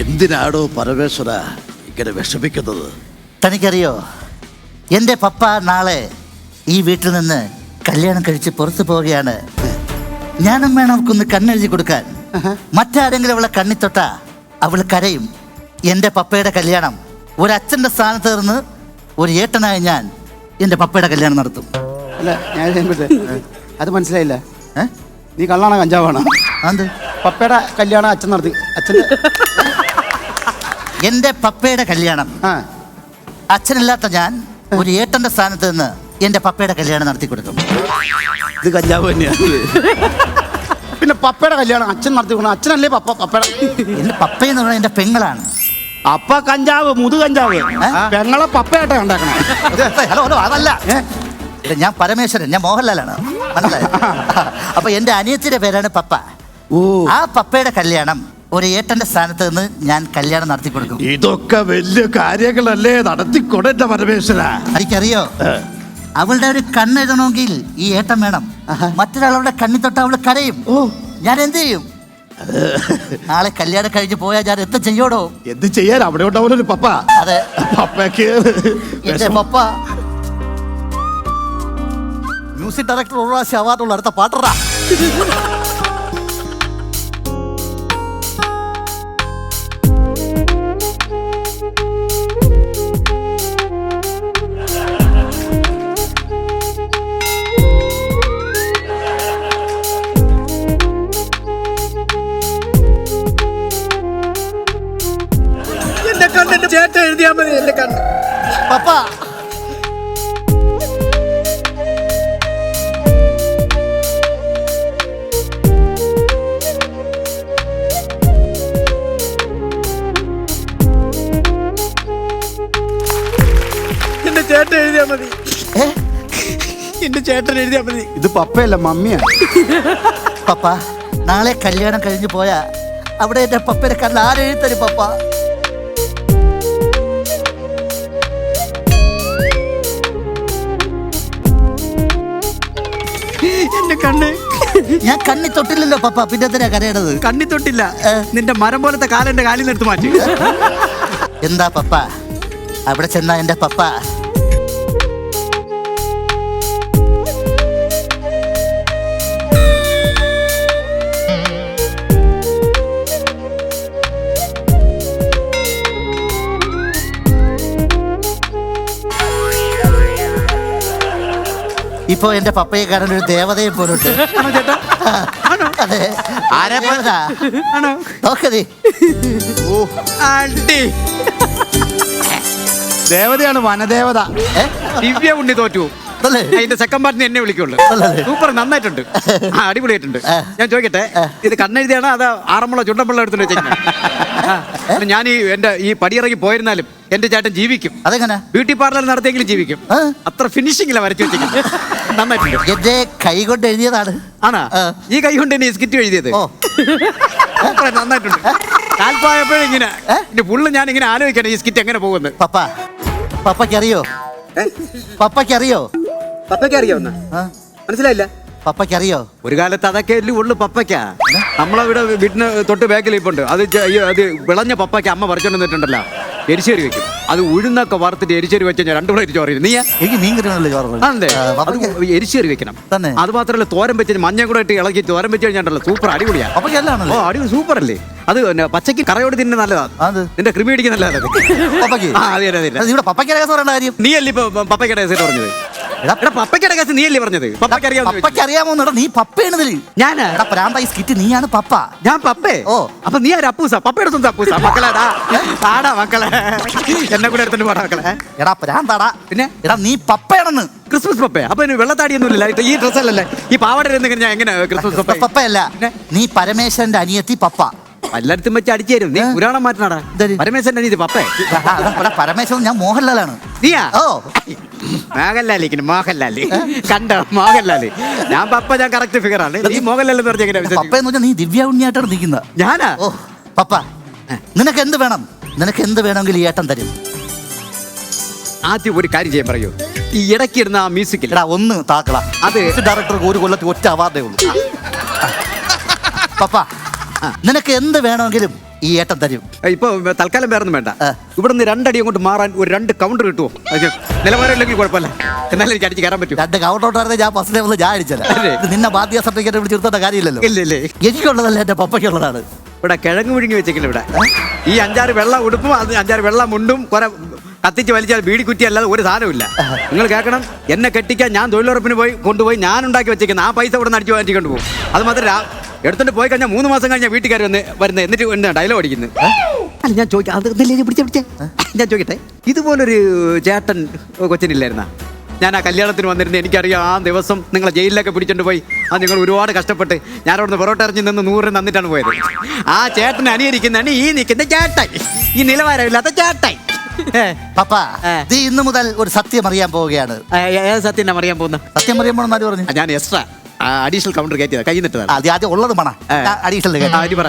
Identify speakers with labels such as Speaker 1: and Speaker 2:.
Speaker 1: എന്തിനാടോ പരമേശ്വര ഇങ്ങനെ വിഷമിക്കുന്നത്?
Speaker 2: തനിക്കറിയോ എന്റെ പപ്പ നാളെ ഈ വീട്ടിൽ നിന്ന് കല്യാണം കഴിച്ച് പുറത്തു പോവുകയാണ്. ഞാനും വേണം അവൾക്കൊന്ന് കണ്ണെഴുതി കൊടുക്കാൻ. മറ്റാരെങ്കിലും അവളെ കണ്ണി തൊട്ട അവൾ കരയും. എന്റെ പപ്പയുടെ കല്യാണം ഒരച്ഛന്റെ സ്ഥാനത്ത് നിന്ന് ഒരു ഏട്ടനായ ഞാൻ എന്റെ പപ്പയുടെ കല്യാണം നടത്തും.
Speaker 3: അല്ല ഞാൻ ചെയ്യുമ്പോഴേ അത് മനസ്സിലായില്ല.
Speaker 2: ഏ?
Speaker 3: നീ കള്ളാണോ കഞ്ചാവാണോ?
Speaker 2: അത്
Speaker 3: പപ്പയുടെ കല്യാണം അച്ഛൻ നടത്തി. അച്ഛന്റെ
Speaker 2: എന്റെ പപ്പയുടെ കല്യാണം. അച്ഛനില്ലാത്ത ഞാൻ ഒരു ഏട്ടന്റെ സ്ഥാനത്ത് നിന്ന് എന്റെ പപ്പയുടെ കല്യാണം നടത്തി കൊടുക്കും.
Speaker 1: ഇത് കല്യാവ് തന്നെയാണ്
Speaker 3: പിന്നെ പപ്പയുടെ കല്യാണം അച്ഛൻ നടത്തി കൊടുക്കണം. അച്ഛനല്ലേ പപ്പ പപ്പയുടെ?
Speaker 2: എന്റെ പപ്പയെന്ന് പറഞ്ഞാൽ എന്റെ പെങ്ങളാണ്.
Speaker 3: അപ്പ കഞ്ചാവ് മുതു കഞ്ചാവ്. പെങ്ങളെ പപ്പയായിട്ട് കണ്ടാക്കണം.
Speaker 2: ഹലോ ഹലോ അതല്ല. ഞാൻ പരമേശ്വരൻ ഞാൻ മോഹൻലാലാണ്. മനസ്സിലായി? അപ്പൊ എന്റെ അനിയത്തിന്റെ പേരാണ് പപ്പ.
Speaker 3: ഓ.
Speaker 2: ആ പപ്പയുടെ കല്യാണം ഒരു ഏട്ടന്റെ സ്ഥാനത്ത് നിന്ന് ഞാൻ കല്യാണം നടത്തി കൊടുക്കും.
Speaker 1: ഇതൊക്കെ വലിയ കാര്യങ്ങളല്ലേ നടത്തിക്കൊടേണ്ട പരമേശ്വര.
Speaker 2: എനിക്കറിയോ? അവളുടെ ഒരു കണ്ണെഴുതണമെങ്കിൽ ഈ ഏട്ടൻ വേണം. മറ്റൊരാളുടെ കണ്ണി തൊട്ട് അവൾ കരയും. ഞാൻ എന്ത് ചെയ്യും? നാളെ കല്യാണം കഴിഞ്ഞ് പോയാൽ ഞാൻ എന്ത് ചെയ്യോടോ?
Speaker 1: എന്ത് ചെയ്യാൻ അവിടെ ഉണ്ടാവുന്ന പപ്പ.
Speaker 2: അതെ.
Speaker 1: പപ്പയ്ക്ക്
Speaker 2: എന്റെ പപ്പ. മ്യൂസിക് ഡയറക്ടർ ഒരു പ്രാവശ്യം അവാർഡുള്ള അടുത്ത പാട്ടറാ.
Speaker 4: എന്റെ ചേട്ടൻ ചേട്ട എഴുതിയാ മതി എന്റെ കണ്ണ്
Speaker 2: പപ്പ.
Speaker 4: എന്റെ ചേട്ടൻ എഴുതിയാ മതി. എന്റെ ചേട്ടൻ എഴുതിയാ മതി.
Speaker 3: ഇത് പപ്പയല്ല മമ്മിയാ.
Speaker 2: പപ്പ നാളെ കല്യാണം കഴിഞ്ഞു പോയാ അവിടെ എന്റെ പപ്പയുടെ കണ്ണ് ആരെഴുത്തരും പപ്പ?
Speaker 4: എന്റെ കണ്ണ്.
Speaker 2: ഞാൻ കണ്ണി തൊട്ടില്ലല്ലോ പപ്പ പിന്നെ എന്തിനാ കരയണത്?
Speaker 4: കണ്ണി തൊട്ടില്ല നിന്റെ മരം പോലത്തെ കാലെന്റെ കാലിൽ നിന്ന് എടുത്ത് മാറ്റി.
Speaker 2: എന്താ പപ്പ? അവിടെ ചെന്നാ എന്റെ പപ്പ? ഇപ്പൊ എന്റെ പപ്പയെ കാണാൻ ഒരു ദേവതയെ പോലുണ്ട്. അതെ.
Speaker 3: ആരെ പോ-
Speaker 2: ദേവത.
Speaker 4: ആണോ?
Speaker 2: നോക്കതേ
Speaker 4: അടി.
Speaker 3: ദേവതയാണ് വനദേവത.
Speaker 4: ദിവ്യ ഉണ്ണി തോറ്റു? അതിന്റെ സെക്കൻഡ് പാർട്ടിന് എന്നെ വിളിക്കുള്ളൂ. സൂപ്പർ നന്നായിട്ടുണ്ട്. ആ അടിപൊളിയായിട്ടുണ്ട്. ഞാൻ ചോദിക്കട്ടെ ഇത് കണ്ണെഴുതിയാണോ അത് ആറന്മുള ചുണ്ടമ്പിള്ള എടുത്തിട്ട് വെച്ചാൽ ഞാൻ ഈ എന്റെ ഈ പടിയിറങ്ങി പോയിരുന്നാലും എന്റെ ചേട്ടൻ ജീവിക്കും.
Speaker 2: അതെങ്ങനെ?
Speaker 4: ബ്യൂട്ടി പാർലർ നടത്തിയെങ്കിലും ജീവിക്കും. അത്ര ഫിനിഷിംഗിലാണ് വരച്ചു വെച്ചിരിക്കുന്നത് നന്നായിട്ടുണ്ട്.
Speaker 2: എന്റെ കൈ കൊണ്ട് എഴുതിയതാണ്.
Speaker 4: ആണോ? ഈ കൈ കൊണ്ട് തന്നെ സ്കിറ്റ് എഴുതിയത്?
Speaker 2: ഓ.
Speaker 4: സൂപ്പർ, നന്നായിട്ടുണ്ട്. കാൽപ്പായപ്പോഴും ഇങ്ങനെ
Speaker 2: ഏ?
Speaker 4: എന്റെ പുള്ള് ഞാൻ ഇങ്ങനെ ആലോചിക്കണം ഈ സ്കിറ്റ് എങ്ങനെ പോകുന്നത്.
Speaker 2: പപ്പ പപ്പയ്ക്കറിയോ? പപ്പയ്ക്കറിയോ?
Speaker 4: പപ്പയ്ക്ക് അറിയാവുന്ന മനസ്സിലായില്ല?
Speaker 2: പപ്പയ്ക്കറിയോ?
Speaker 4: ഒരു കാലത്ത് അതൊക്കെ അല്ലേ ഉള്ളു പപ്പയ്ക്ക. നമ്മളവിടെ വീട്ടിന് തൊട്ട് ബാക്കിൽ ഇപ്പുണ്ട് അത് ചെ- ഈ അത് വിളഞ്ഞ പപ്പയ്ക്ക് അമ്മ പറിച്ചോണ്ട് വന്നിട്ടുണ്ടല്ലോ. എരിശ്ശേരി വെക്കും. അത് ഉഴുന്നൊക്കെ വറുത്തിട്ട് എരിച്ചേരി വെച്ച് ഞാൻ രണ്ടു പ്ലേറ്റ് ചോറ് നീ
Speaker 2: എനിക്ക് മീൻ കിട്ടണല്ലോ ചോറ്
Speaker 4: അതെ
Speaker 2: എരിച്ചേരി
Speaker 4: അത് എരിശ്ശേരി വെക്കണം.
Speaker 2: തന്നെ?
Speaker 4: അത് മാത്രമല്ല തോരൻ വെച്ച് മഞ്ഞ കൂടെ ഇട്ട് ഇളക്കി തോരൻ വെച്ച് കഴിഞ്ഞാണ്ടല്ലോ സൂപ്പർ അടിപൊളിയാണ്
Speaker 2: അപ്പൊ
Speaker 4: ഓ അടിപൊളി സൂപ്പർ അല്ലേ അത് പിന്നെ പച്ചയ്ക്ക് കറയോട് തിന്നെ നല്ലതാണ്
Speaker 2: അത്.
Speaker 4: നിന്റെ കൃമി അടിക്കുന്ന നല്ലതാണ്
Speaker 2: പപ്പയ്ക്ക്?
Speaker 4: ആ അതെ അതെ അതെ.
Speaker 2: അത് ഇവിടെ പപ്പയ്ക്ക് പറയേണ്ട കാര്യം?
Speaker 4: നീ അല്ലേ ഇപ്പൊ പപ്പയ്ക്ക് കേസ് പറഞ്ഞത്?
Speaker 2: എടാ,
Speaker 4: എടാ പപ്പയ്ക്കട കേസ് നീ അല്ലേ പറഞ്ഞത്? പപ്പയ്ക്ക് അറിയാവുന്ന
Speaker 2: പപ്പയ്ക്ക് അറിയാമോ എടാ നീ പപ്പയാണിതിൽ
Speaker 4: ഞാനാ?
Speaker 2: എടാ ഈ സ്കിറ്റ് നീയാണ് പപ്പ.
Speaker 4: ഞാൻ പപ്പേ?
Speaker 2: ഓ.
Speaker 4: അപ്പൊ നീ ആര് അപ്പൂസ? പപ്പയുടെ സ്വന്തം അപ്പൂസ? മക്കളാടാ പാടാ മക്കളെ. എന്നെ കൂടെ എടുത്തിട്ട് പാടാ മക്കളെ.
Speaker 2: എടാ പ്രാന്താടാ
Speaker 4: പിന്നെ?
Speaker 2: എടാ നീ പപ്പയാണെന്ന്.
Speaker 4: ക്രിസ്മസ് പപ്പേ. അപ്പൊ ഇനി വെള്ളത്താടിയൊന്നും ഇല്ല ഈ ഡ്രസ് അല്ലല്ലേ ഈ പാവാട ഞാൻ എങ്ങനെ ക്രിസ്മസ് പപ്പ?
Speaker 2: പപ്പയല്ല. നീ പരമേശ്വരന്റെ അനിയത്തി പപ്പ.
Speaker 4: എല്ലായിടത്തും വെച്ച് അടിച്ചു തരും. നീ? പുരാണം മാറ്റണടാ. പരമേശ്വരന്റെ ഇത് പപ്പേ?
Speaker 2: പരമേശ്വരൻ ഞാൻ മോഹൻലാലാണ്.
Speaker 4: നീയാ
Speaker 2: ഓ.
Speaker 4: മോഹൻലാലിരിക്കുന്നു മോഹൻലാലി. കണ്ടോ? മോഹൻലാലി. ഞാൻ പപ്പ ഞാൻ കറക്റ്റ് ഫിഗർ ആണ്. നീ മോഹൻലാൽ എന്ന് പറഞ്ഞ എങ്ങനെ വിശ്വസിക്കും?
Speaker 2: പപ്പ എന്ന് പറഞ്ഞാൽ നീ ദിവ്യ ഉണ്ണിയായിട്ടാണ് നിൽക്കുന്നത്
Speaker 4: ഞാനാ?
Speaker 2: ഓ പപ്പ നിനക്ക് എന്ത് വേണം? നിനക്ക് എന്ത് വേണമെങ്കിലും ഈ ഏട്ടൻ തരും.
Speaker 4: ആദ്യം ഒരു കാര്യം ചെയ്യാൻ പറയൂ. ഈ ഇടയ്ക്കിരുന്ന ആ മ്യൂസിക്കിൽ
Speaker 2: എടാ ഒന്ന് താക്കള.
Speaker 4: അത്
Speaker 2: ഡയറക്ടർക്ക് ഒരു കൊല്ലത്തിൽ ഒറ്റ അവാർഡേ ഉള്ളൂ. പപ്പ നിനക്ക് എന്ത് വേണമെങ്കിലും ഈ ഏട്ടൻ തരും.
Speaker 4: ഇപ്പൊ തൽക്കാലം വേറെ ഒന്നും
Speaker 2: വേണ്ട.
Speaker 4: ഇവിടെ നിന്ന് രണ്ടടി അങ്ങോട്ട് മാറാൻ ഒരു രണ്ട് കൗണ്ടർ കിട്ടുമോ നിലവാരം ഇല്ലെങ്കിൽ കുഴപ്പമില്ല. എന്നാലും എനിക്ക് അടിച്ച് കയറാൻ പറ്റും.
Speaker 2: രണ്ട് കൗണ്ടോട്ടായിരുന്നു ഞാൻ ഫസ്റ്റ് ലെവലിൽ ഞാൻ അടിച്ചത്. നിന്നെ ബാധ്യ സർട്ടിഫിക്കറ്റ് വിളിച്ച് നിർത്തേണ്ട കാര്യമില്ലല്ലോ.
Speaker 4: ഇല്ല ഇല്ലേ.
Speaker 2: എനിക്കുള്ളതല്ല എന്റെ പപ്പയ്ക്കുള്ളതാണ്.
Speaker 4: ഇവിടെ കിഴങ്ങ് മുഴുങ്ങി വെച്ചേക്കില്ല ഇവിടെ. ഈ അഞ്ചാറ് വെള്ള ഉടുപ്പും അത് അഞ്ചാറ് വെള്ള മുണ്ടും കുറെ കത്തിച്ച് വലിച്ചാൽ ബീഡി കുറ്റി അല്ലാതെ ഒരു സാധനമില്ല നിങ്ങൾ കേൾക്കണം എന്നെ കെട്ടിക്കാൻ ഞാൻ തൊഴിലുറപ്പിന് പോയി കൊണ്ടുപോയി ഞാൻ ഉണ്ടാക്കി വെച്ചേക്കുന്നത് ആ പൈസ ഇവിടെ നിന്ന് അടിച്ചു വാങ്ങിക്കൊണ്ട് പോകും. അത് മാത്രം എടുത്തോണ്ട് പോയി കഴിഞ്ഞാൽ മൂന്ന് മാസം കഴിഞ്ഞാൽ വീട്ടുകാർ വന്ന് വരുന്നത് എന്നിട്ട് എന്താ ഡയലോഗ് അടിക്കുന്നത് അല്ല ഞാൻ ചോദിക്കാം അത് പിടിച്ച പിടിച്ചേ? പിടിച്ചേ ഞാൻ ചോദിക്കട്ടെ ഇതുപോലൊരു ചേട്ടൻ കൊച്ചിനില്ലായിരുന്ന? ഞാൻ ആ കല്യാണത്തിന് വന്നിരുന്നു എനിക്കറിയാം ആ ദിവസം നിങ്ങളെ ജയിലിലൊക്കെ പിടിച്ചോണ്ട് പോയി. അത് നിങ്ങൾ ഒരുപാട് കഷ്ടപ്പെട്ട് ഞാൻ അവിടുന്ന് പൊറോട്ട ഇറങ്ങി നിന്ന് നൂറ് നന്നിട്ടാണ് തന്നിട്ടാണ് പോയത്. ആ ചേട്ടനെ അനുകരിക്കുന്നതാണ് ഈ നിൽക്കുന്ന ചേട്ടായി ഈ നിലവാരമില്ലാത്ത ചേട്ടായി ഏ,
Speaker 2: പപ്പ. ഇന്ന് മുതൽ ഒരു സത്യം അറിയാൻ പോവുകയാണ്.
Speaker 4: സത്യം അറിയാൻ പോകുന്ന?
Speaker 2: സത്യം അറിയാൻ ആര് പറഞ്ഞു?
Speaker 4: ഞാൻ എക്സ്ട്രാ അഡീഷണൽ കൗണ്ടർ കയറ്റിയതാ. കൈ നിട്ടതാണ്
Speaker 2: ആദ്യം ആദ്യം ഉള്ളത്
Speaker 4: ഏ.
Speaker 2: അഡീഷണൽ
Speaker 4: പറ.